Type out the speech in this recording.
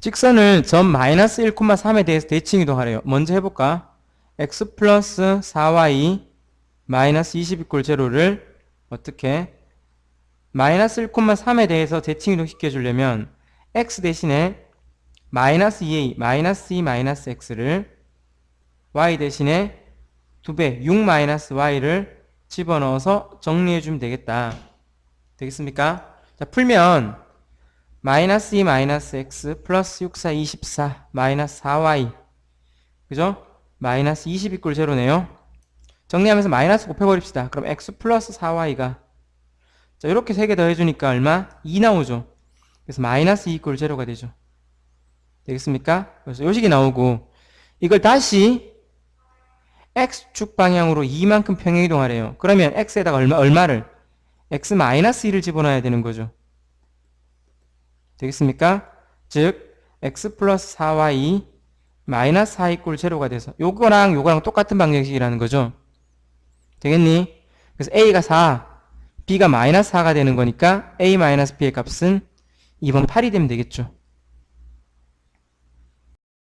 직선을 점 마이너스 1,3에 대해서 대칭 이동하래요. 먼저 해볼까? x 플러스 4y 마이너스 20 이꼴 제로를 어떻게 마이너스 1,3에 대해서 대칭 이동시켜 주려면 x 대신에 마이너스 2a 마이너스 2 마이너스 x를 y 대신에 2배 6 마이너스 y를 집어넣어서 정리해 주면 되겠다. 되겠습니까? 자, 풀면 마이너스 2 마이너스 x 플러스 6 4 24 마이너스 4y 그죠? 마이너스 20 이꼴 제로네요. 정리하면서 마이너스 곱해버립시다. 그럼 x 플러스 4y가 자 이렇게 세개 더해주니까 얼마? 2 나오죠. 그래서 마이너스 2 이꼴 제로가 되죠. 되겠습니까? 그래서 요식이 나오고 이걸 다시 x축 방향으로 2만큼 평행이동하래요. 그러면 x에다가 얼마, 얼마를? x 마이너스 2를 집어넣어야 되는 거죠. 되겠습니까? 즉 x 플러스 4y 마이너스 4 이꼴 제로가 돼서 요거랑 요거랑 똑같은 방정식이라는 거죠. 되겠니? 그래서 a가 4, b가 마이너스 4가 되는 거니까 a 마이너스 b의 값은 2번 8이 되면 되겠죠.